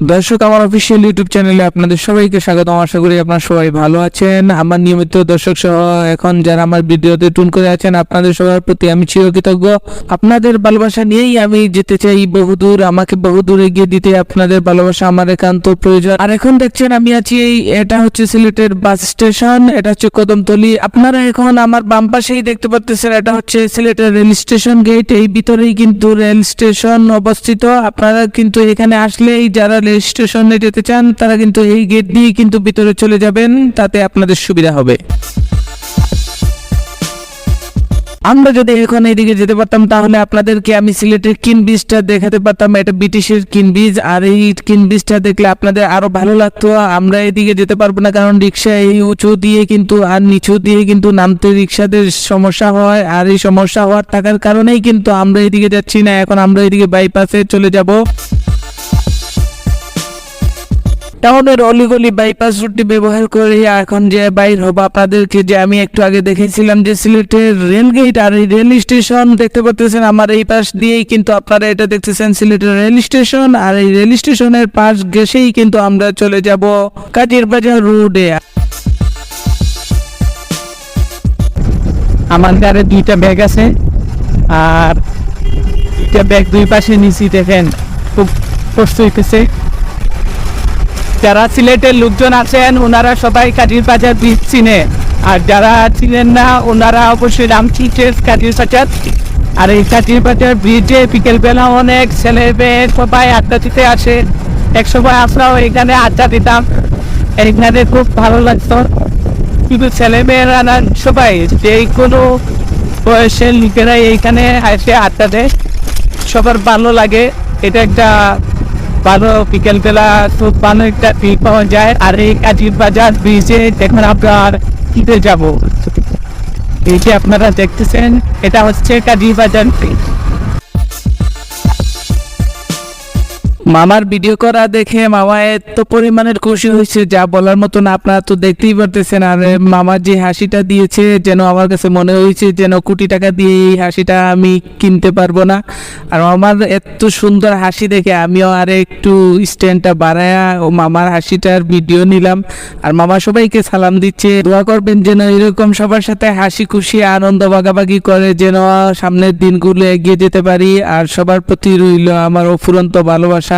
দর্শক, আমার official YouTube চ্যানেলে আপনাদের সবাইকে স্বাগত আশা করি আপনারা সবাই ভালো আছেন। আমার নিয়মিত দর্শক সহ এখন যারা আমার ভিডিওতে টুন করে আছেন, আপনাদের সবার প্রতি আমি চিরকৃতজ্ঞ। আপনাদের ভালোবাসা নিয়েই আমি যেতে চাই বহুদূর। আমাকে বহুদূর এগিয়ে দিতে আপনাদের ভালোবাসা আমার একান্ত প্রয়োজন। আর এখন দেখছেন, আমি আছি এই, এটা হচ্ছে সিলেটের বাস স্টেশন, এটা হচ্ছে কদমতলি। আপনারা এখন আমার বাম পাশেই দেখতে পাচ্ছেন এটা হচ্ছে সিলেটের রেল স্টেশন গেট এই ভিতরেই কিন্তু রেল স্টেশন অবস্থিত। আপনারা কিন্তু এখানে আসলেই যারা রেল স্টেশনে যেতে চান, তারা কিন্তু এই গেট দিয়ে কিন্তু ভিতরে চলে যাবেন, তাতে আপনাদের সুবিধা হবে। আমরা যদি এখন এইদিকে যেতে পারতাম, তাহলে আপনাদেরকে আমি সিলেটের কিন বীজটা দেখাতে পারতাম। এটা ব্রিটিশের কিন বীজ আর এই কিন বীজটা দেখলে আপনাদের আরও ভালো লাগতো। আমরা এদিকে যেতে পারব না, কারণ রিক্সা এই উঁচু দিয়ে কিন্তু আর নিচু দিয়ে কিন্তু নামতে রিক্সাদের সমস্যা হয়, আর এই সমস্যা হওয়ার থাকার কারণেই কিন্তু আমরা এদিকে যাচ্ছি না। এখন আমরা এদিকে বাইপাসে চলে যাব। টাউনের অলিগলি বাইপাস রুটটি ব্যবহার করে এখন যে বাইর হব আপনাদেরকে যে আমি একটু আগে দেখেছিলাম যে সিলেটের রেল গেট আর এই রেল স্টেশন দেখতে পাচ্ছেন আমার এই পাশ দিয়েই কিন্তু আপনারা এটা দেখতেছেন সিলেটের রেল স্টেশন আর এই রেল স্টেশনের পাশ ঘেসেই কিন্তু আমরা চলে যাব কাজের বাজার রোডে আমার গাড়ি দুইটা ব্যাগ আছে আর দুইটা ব্যাগ দুই পাশে নিচি দেখেন খুব কষ্ট হইতেছে। যারা সিলেটের লোকজন আছেন, ওনারা সবাই কাজীর বাজার বীজ চিনে। আর যারা চিনেন না, ওনারা অবশ্যই নাম চিনছেন কাজীর বাজার। আর এই কাজীর বাজার ব্রিজে বিকেলবেলা অনেক ছেলে মেয়ে সবাই আড্ডা দিতে আসে। এক সময় আমরাও এখানে আড্ডা দিতাম। এখানে খুব ভালো লাগতো। কিন্তু ছেলে মেয়েরা না, সবাই যে কোনো বয়সের লোকেরা এইখানে এসে আড্ডা দেয়। সবার ভালো লাগে। এটা একটা ভালো বিকেলবেলা খুব ভালো একটা ফিল পাওয়া যায়। আর এই কাজির বাজার ব্রিজে দেখুন আপনার কিতে যাব। এই যে আপনারা দেখতেছেন, এটা হচ্ছে কাজির বাজার ব্রিজ মামার ভিডিও করা দেখে মামা এত পরিমাণের খুশি হয়েছে, যা বলার মতন আপনারা তো দেখতেই পারতেছেন। আর মামার যে হাসিটা দিয়েছে, যেন আমার কাছে মনে হয়েছে যেন কোটি টাকা দিয়ে এই হাসিটা আমি কিনতে পারব না। আর মামার এত সুন্দর হাসি দেখে আমিও আর একটু স্ট্যান্ডটা বাড়ায়া ও মামার হাসিটার ভিডিও নিলাম। আর মামা সবাইকে সালাম দিচ্ছে, দোয়া করবেন যেন এরকম সবার সাথে হাসি খুশি, আনন্দ ভাগাভাগি করে যেন সামনের দিনগুলো এগিয়ে যেতে পারি। আর সবার প্রতি রইল আমার অফুরন্ত ভালোবাসা।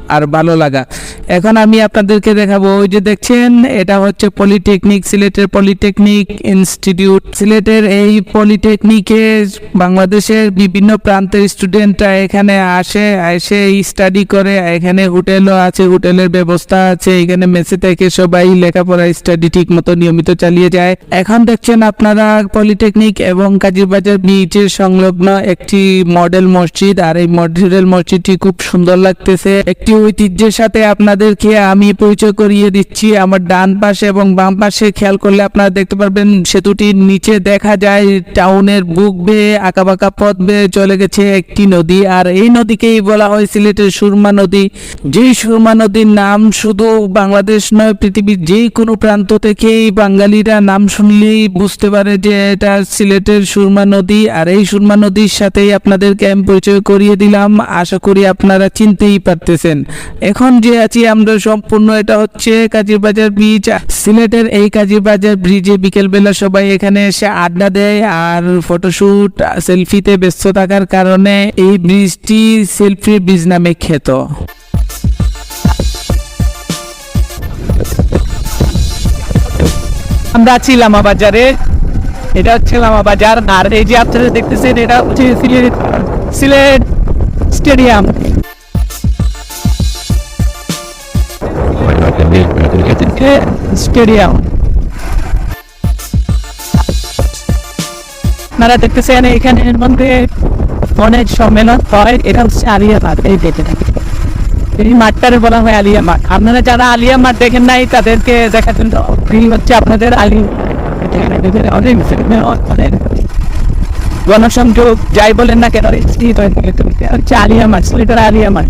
আর ভালো লাগা। এখন আমি আপনাদেরকে দেখাবো, ওই যে দেখছেন, এটা হচ্ছে পলিটেকনিক সিলেটের পলিটেকনিক ইনস্টিটিউট সিলেটের এই পলিটেকনিকে বাংলাদেশের বিভিন্ন প্রান্তের স্টুডেন্টরা এখানে আসে, এসে স্টাডি করে। এখানে হোটেলও আছে হোটেলের ব্যবস্থা আছে। এখানে মেসে থেকে সবাই লেখাপড়া স্টাডি ঠিক মতো নিয়মিত চালিয়ে যায়। এখন দেখছেন আপনারা পলিটেকনিক এবং কাজীবাজার বিচের সংলগ্ন একটি মডেল মসজিদ। আর এই মডেল মসজিদটি খুব সুন্দর লাগতেছে। একটি ঐতিহ্যের সাথে আপনাদেরকে আমি পরিচয় করিয়ে দিচ্ছি। আমার ডান পাশে এবং বাম পাশে খেয়াল করলে আপনারা দেখতে পারবেন, সেতুটির নিচে দেখা যায় টাউনের বুক বেয়ে, আঁকাবাঁকা পথ বেয়ে চলে গেছে একটি নদী। আর এই নদীকেই বলা হয় সিলেটের সুরমা নদী। যেই সুরমা নদীর নাম শুধু বাংলাদেশ নয়, পৃথিবীর যে কোনো প্রান্ত থেকেই বাঙালিরা নাম শুনলেই বুঝতে পারে যে এটা সিলেটের সুরমা নদী। আর এই সুরমা নদীর সাথেই আপনাদেরকে আমি পরিচয় করিয়ে দিলাম। আশা করি আপনারা চিনতেই পারতেছেন। এখন যে আছি আমরা সম্পূর্ণ, এটা হচ্ছে কাজীবাজার ব্রিজ সিলেটের এই কাজীবাজার ব্রিজে বিকেলবেলা সবাই এখানে এসে আড্ডা দেয় আর ফটোশুট সেলফিতে ব্যস্ত থাকার কারণে এই ব্রিজটি সেলফি ব্রিজ নামে খ্যাত। আমরা আছি লামা বাজারে এটা হচ্ছে লামা বাজার আর এই যে আপনারা দেখতেছেন, এটা হচ্ছে সিলেট সিলেট স্টেডিয়াম। স্টেডিয়াম। আপনারা দেখতেছেন এখানের মধ্যে অনেক সম্মেলন হয়, এটা হচ্ছে আলিয়া মাঠ, এই দেখে এই মাঠটারে বলা হয় আলিয়া মাঠ। আপনারা যারা আলিয়া মাঠ দেখেন নাই, তাদেরকে দেখার জন্য এই হচ্ছে আপনাদের আলি অনেক গণসংযোগ যাই বলেন না কেন হচ্ছে আলিয়া মাঠ, এটা আলিয়া মাঠ।